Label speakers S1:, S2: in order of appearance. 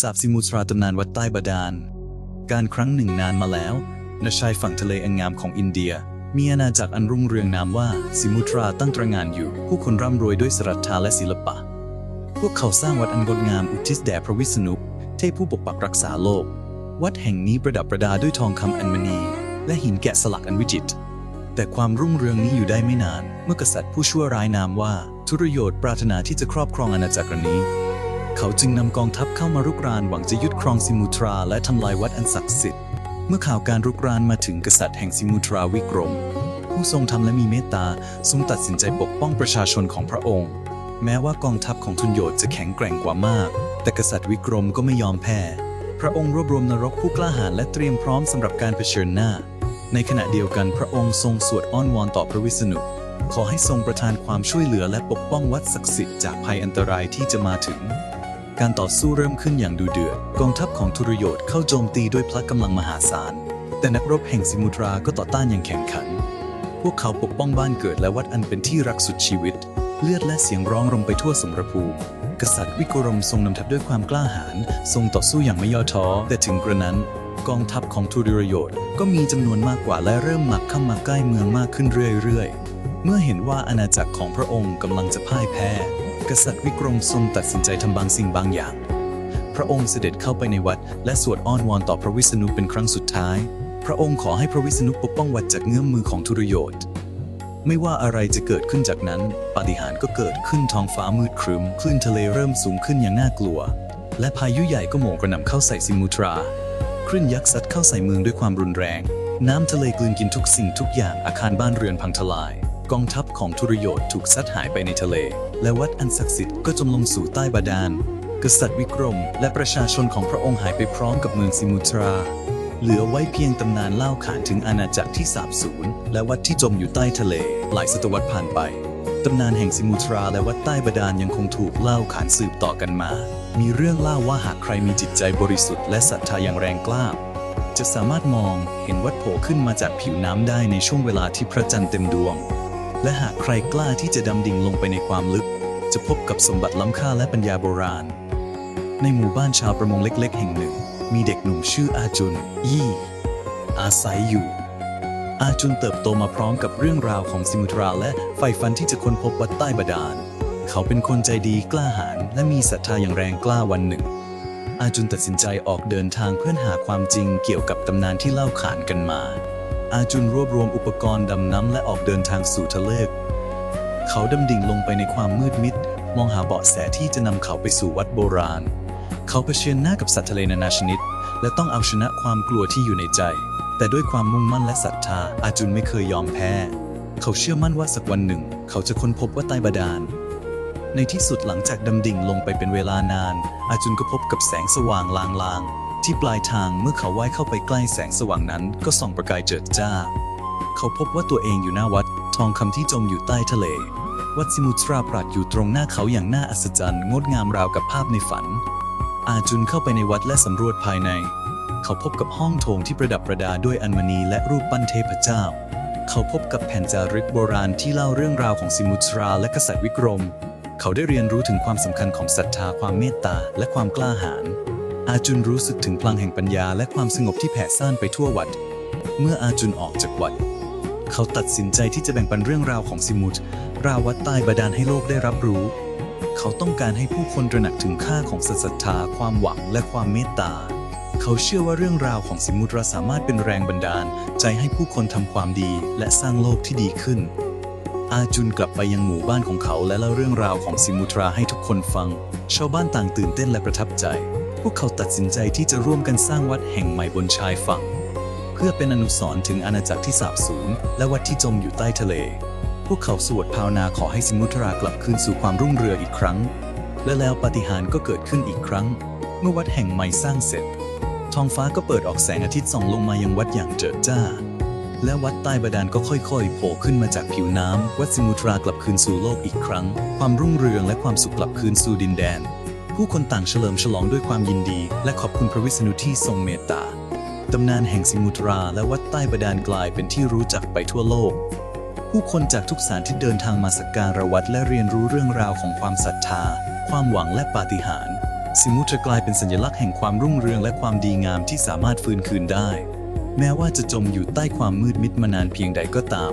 S1: สาบซิมูทราตำนานวัดใต้บาดาล การครั้งหนึ่งนานมาแล้ว ณ ชายฝั่งทะเลอันงามของอินเดีย มีอาณาจักรอันรุ่งเรืองนามว่าซิมูทราตั้งตระงานอยู่ ผู้คนร่ำรวยด้วยศรัทธาและศิลปะ พวกเขาสร้างวัดอันงดงามอุทิศแด่พระวิษณุ เทพผู้ปกปักรักษาโลก วัดแห่งนี้ประดับประดาด้วยทองคำอัญมณี และหินแกะสลักอันวิจิตร แต่ความรุ่งเรืองนี้อยู่ได้ไม่นาน เมื่อกษัตริย์ผู้ชั่วร้ายนามว่าทุรโยธปรารถนาที่จะครอบครองอาณาจักรนี้ เขาจึงนำกองทัพเข้ามารุกรานหวังจะยึดครองซิมูทราและทำลายวัดอันศักดิ์สิทธิ์ เมื่อข่าวการรุกรานมาถึงกษัตริย์แห่งซิมูทราวิกรม ผู้ทรงธรรมและมีเมตตาทรงตัดสินใจปกป้องประชาชนของพระองค์ แม้ว่ากองทัพของทุนโยธจะแข็งแกร่งกว่ามาก แต่กษัตริย์วิกรมก็ไม่ยอมแพ้ พระองค์รวบรวมนรกผู้กล้าหาญและเตรียมพร้อมสำหรับการเผชิญหน้า ในขณะเดียวกันพระองค์ทรงสวดอ้อนวอนต่อพระวิษณุขอให้ทรงประทานความช่วยเหลือและปกป้องวัดศักดิ์สิทธิ์จากภัยอันตรายที่จะมาถึง การต่อสู้เริ่มขึ้นอย่างดูเดือด กองทัพของทุรโยธเข้าโจมตีด้วยพละกำลังมหาศาล แต่นักรบแห่งซิมุตราก็ต่อต้านอย่างแข็งขัน พวกเขาปกป้องบ้านเกิดและวัดอันเป็นที่รักสุดชีวิต เลือดและเสียงร้องรมไปทั่วสมรภูมิกษัตริย์วิกรมทรงนำทัพด้วยความกล้าหาญทรงต่อสู้อย่างไม่ย่อท้อ แต่ถึงกระนั้น กองทัพของทุรโยธก็มีจำนวนมากกว่าและเริ่มหมักเข้ามาใกล้เมืองมากขึ้นเรื่อยๆ เมื่อเห็นว่าอาณาจักรของพระองค์กำลังจะพ่ายแพ้ กษัตริย์วิกรมทรงตัดสินใจทำบางสิ่งบางอย่าง พระองค์เสด็จเข้าไปในวัด และสวดอ้อนวอนต่อพระวิษณุเป็นครั้งสุดท้าย พระองค์ขอให้พระวิษณุปกป้องวัดจากเงื้อมมือของทุรโยธไม่ว่าอะไรจะเกิดขึ้นจากนั้น ปาฏิหาริย์ก็เกิดขึ้นท้องฟ้ามืดครึ้ม คลื่นทะเลเริ่มสูงขึ้นอย่างน่ากลัว และพายุใหญ่ก็โหมกระหน่ำเข้าใส่ซิมูทรา คลื่นยักษ์ซัดเข้าใส่เมืองด้วยความรุนแรง น้ำทะเลกลืนกินทุกสิ่งทุกอย่างอาคารบ้านเรือนพังทลาย กองทัพของทุรโยธถูกซัดหายไปในทะเล และวัดอันศักดิ์สิทธิ์ก็จมลงสู่ใต้บาดาล กษัตริย์วิกรม และประชาชนของพระองค์หายไปพร้อมกับเมืองซิมูทรา เหลือไว้เพียงตำนานเล่าขานถึงอาณาจักรที่สาบสูญและวัดที่จมอยู่ใต้ทะเล หลายศตวรรษผ่านไปตำนานแห่งซิมูทราและวัดใต้บาดาลยังคงถูกเล่าขานสืบต่อกันมา มีเรื่องเล่าว่าหากใครมีจิตใจบริสุทธิ์และศรัทธาอย่างแรงกล้า จะสามารถมองเห็นวัดโผล่ขึ้นมาจากผิวน้ำได้ในช่วงเวลาที่พระจันทร์เต็มดวง และหากใครกล้าที่จะดำดิ่งลงไปในความลึก จะพบกับสมบัติล้ำค่าและปัญญาโบราณ ในหมู่บ้านชาวประมงเล็กๆ แห่งหนึ่ง มีเด็กหนุ่มชื่ออาจุน ยี่ อาศัยอยู่ อาจุนเติบโตมาพร้อมกับเรื่องราวของซิมุทราและใฝ่ฝันที่จะค้นพบวัดใต้บาดาล เขาเป็นคนใจดีกล้าหาญและมีศรัทธาอย่างแรงกล้าวันหนึ่ง อาจุนตัดสินใจออกเดินทางเพื่อหาความจริงเกี่ยวกับตำนานที่เล่าขานกันมา อาจุนรวบรวมอุปกรณ์ดำน้ำและออกเดินทางสู่ทะเลกเขาดำดิ่งลงไปในความมืดมิด มองหาเบาะแสที่จะนำเขาไปสู่วัดโบราณ เขาเผชิญหน้ากับสัตว์ทะเลนานาชนิด และต้องเอาชนะความกลัวที่อยู่ในใจ แต่ด้วยความมุ่งมั่นและศรัทธา อาจุนไม่เคยยอมแพ้ เขาเชื่อมั่นว่าสักวันหนึ่ง เขาจะค้นพบว่าใต้บาดาล ในที่สุดหลังจากดำดิ่งลงไปเป็นเวลานาน อาจุนก็พบกับแสงสว่างลางๆ ที่ปลายทางเมื่อเขาว่ายเข้าไปใกล้แสงสว่างนั้น ก็ส่องประกายเจิดจ้า เขาพบว่าตัวเองอยู่หน้าวัด ทองคำที่จมอยู่ใต้ทะเล วัดซิมุตราปราดอยู่ตรงหน้าเขาอย่างน่าอัศจรรย์งดงามราวกับภาพในฝัน อาจุนเข้าไปในวัดและสำรวจภายใน เขาพบกับห้องโถงที่ประดับประดาด้วยอัญมณีและรูปปั้นเทพเจ้า เขาพบกับแผ่นจารึกโบราณที่เล่าเรื่องราวของซิมุตราและกษัตริย์วิกรม เขาได้เรียนรู้ถึงความสำคัญของศรัทธาความเมตตาและความกล้าหาญ อาจุนรู้สึกถึงพลังแห่งปัญญาและความสงบที่แผ่ซ่านไปทั่ววัด เมื่ออาจุนออกจากวัด เขาตัดสินใจที่จะแบ่งปันเรื่องราวของซิมุตราวัดใต้บาดาลให้โลกได้รับรู้ เขาต้องการให้ผู้คนตระหนักถึงค่าของศรัทธา ความหวังและความเมตตา เขาเชื่อว่าเรื่องราวของสิมุตราสามารถเป็นแรงบันดาล ใจให้ผู้คนทำความดีและสร้างโลกที่ดีขึ้น อาจุนกลับไปยังหมู่บ้านของเขาและเล่าเรื่องราวของสิมุตราให้ทุกคนฟัง ชาวบ้านต่างตื่นเต้นและประทับใจ พวกเขาตัดสินใจที่จะร่วมกันสร้างวัดแห่งใหม่บนชายฝั่ง เพื่อเป็นอนุสรณ์ถึงอาณาจักรที่สาบสูญและวัดที่จมอยู่ใต้ทะเล พวกเขาสวดภาวนาขอให้สิมุตรากลับคืนสู่ความรุ่งเรืองอีกครั้ง และแล้วปาฏิหาริย์ก็เกิดขึ้นอีกครั้ง เมื่อวัดแห่งใหม่สร้างเสร็จ ท้องฟ้าก็เปิดออกแสงอาทิตย์ส่องลงมายังวัดอย่างเจิดจ้าและวัดใต้บาดาลก็ค่อยๆ โผล่ขึ้นมาจากผิวน้ำ วัดสิมุตรากลับคืนสู่โลกอีกครั้ง ความรุ่งเรืองและความสุขกลับคืนสู่ดินแดน ผู้คนต่างเฉลิมฉลองด้วยความยินดี และขอบคุณพระวิษณุที่ทรงเมตตา ตำนานแห่งสิมุตราและวัดใต้บาดาลกลายเป็นที่รู้จักไปทั่วโลก ผู้คนจากทุกสานที่เดินทางมาสักการะวัดและเรียนรู้เรื่องราวของความศรัทธา ความหวังและปาฏิหาริย์สิมุตรกลายเป็นสัญลักษณ์แห่งความรุ่งเรืองและความดีงามที่สามารถฟื้นคืนได้ แม้ว่าจะจมอยู่ใต้ความมืดมิดมานานเพียงใดก็ตาม